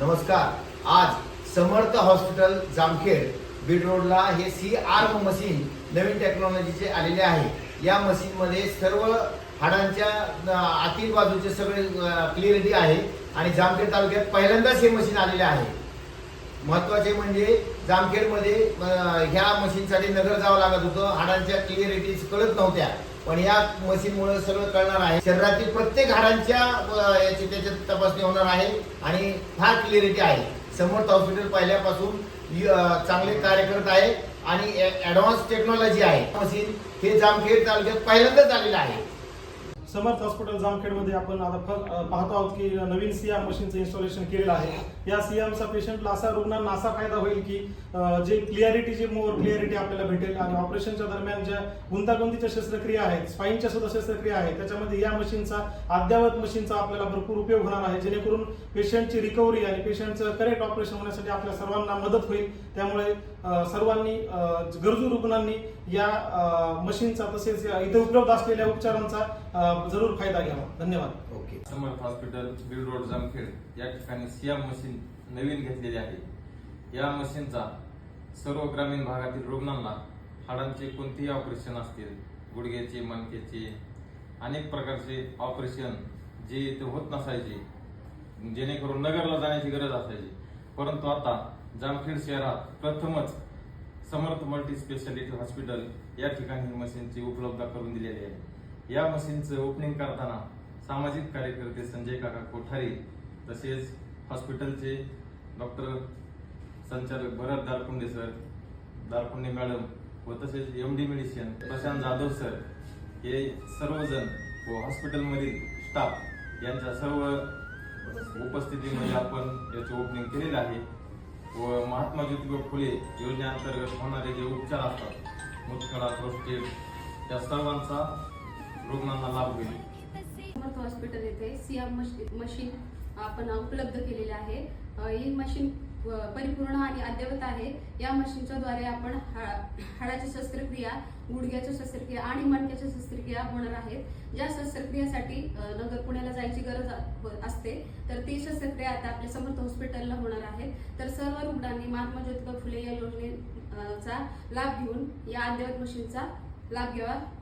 नमस्कार. आज समर्थ हॉस्पिटल जामखेड बीड रोडला हे सी आर्म मशीन नवीन टेक्नॉलॉजीचे आलेले आहे. या मशीनमध्ये सर्व हाडांच्या आतील बाजूचे सगळे क्लिअरिटी आहे आणि जामखेड तालुक्यात पहिल्यांदाच हे मशीन आलेले आहे. महत्त्वाचे म्हणजे जामखेडमध्ये ह्या मशीनसाठी नगर जावं लागत होतं. हाडांच्या क्लिअरिटीज कळत नव्हत्या. पण या मशीनमुळे सगळं कळणार आहे. शरीरातील प्रत्येक हाडांच्या याची त्याच्यात तपासणी होणार आहे आणि फार क्लिअरिटी आहे. समर्थ हॉस्पिटल पाहिल्यापासून चांगले कार्य करत आहे आणि ऍडव्हान्स टेक्नॉलॉजी आहे. मशीन हे जामखेड तालुक्यात पहिल्यांदाच आलेलं आहे. समर्थ हॉस्पिटल जामखेडमध्ये आपण आता पाहतो आहोत की नवीन सीएम मशीनचं इन्स्टॉलेशन केलेलं आहे. या सीएमचा पेशंटला असा रुग्णांना असा फायदा होईल की जे क्लिअरिटी जे मोर क्लिअरिटी आपल्याला भेटेल आणि ऑपरेशनच्या दरम्यान ज्या गुंतागुंतीच्या शस्त्रक्रिया आहेत स्पाईनच्या सुद्धा शस्त्रक्रिया आहेत त्याच्यामध्ये या मशीनचा अद्ययावत मशीनचा आपल्याला भरपूर उपयोग होणार आहे. जेणेकरून पेशंटची रिकव्हरी आणि पेशंटचं करेक्ट ऑपरेशन होण्यासाठी आपल्या सर्वांना मदत होईल. त्यामुळे सर्वांनी गरजू रुग्णांनी या मशीनचा तसेच इथे उपलब्ध असलेल्या उपचारांचा जरूर फायदा घ्यावा. धन्यवाद. Okay. Samarth hospital Beed road Jamkhed या ठिकाणी सियाम मशीन नवीन घेतलेली आहे. या मशीनचा सर्व ग्रामीण भागातील रुग्णांना हाडांचे कोणतेही ऑपरेशन असतील गुडघ्याचे मणक्याचे अनेक प्रकारचे ऑपरेशन जे इथे होत नसायचे जेणेकरून नगरला जाण्याची गरज असायची. परंतु आता जामखेड शहरात प्रथमच समर्थ मल्टी स्पेशालिटी हॉस्पिटल या ठिकाणी ही मशीनची उपलब्ध करून दिलेली आहे. या मशीनचं ओपनिंग करताना सामाजिक कार्यकर्ते संजय काका कोठारी तसेच हॉस्पिटलचे डॉक्टर संचालक भरत दारकुंडे सर दारकुंडे मॅडम व तसेच M D medicine Prashant Jadhav sir हे सर्वजण व हॉस्पिटलमधील स्टाफ यांच्या सर्व उपस्थितीमध्ये आपण याचे ओपनिंग केलेलं आहे. व महात्मा ज्योतिबा फुले योजनेअंतर्गत होणारे जे उपचार असतात मुतखडा प्रोस्टेट त्या सर्वांचा रुग्णांना लाभ होईल. समर्थ हॉस्पिटल येथे सियाम मशीन आपण उपलब्ध केलेले आहे. ही मशीन परिपूर्ण आणि अद्ययावत आहे. या मशीनच्या द्वारे आपण हाडाची शस्त्रक्रिया गुडघ्याच्या शस्त्रक्रिया आणि मणक्याच्या शस्त्रक्रिया होणार आहेत ज्या शस्त्रक्रियेसाठी नगर पुण्याला जायची गरज हो- असते तर ती शस्त्रक्रिया आता आपल्या समर्थ हॉस्पिटलला होणार आहे. तर सर्व रुग्णांनी महात्मा ज्योतिबा फुले या योजनेचा लाभ घेऊन या अद्ययावत मशीनचा लाभ घ्यावा.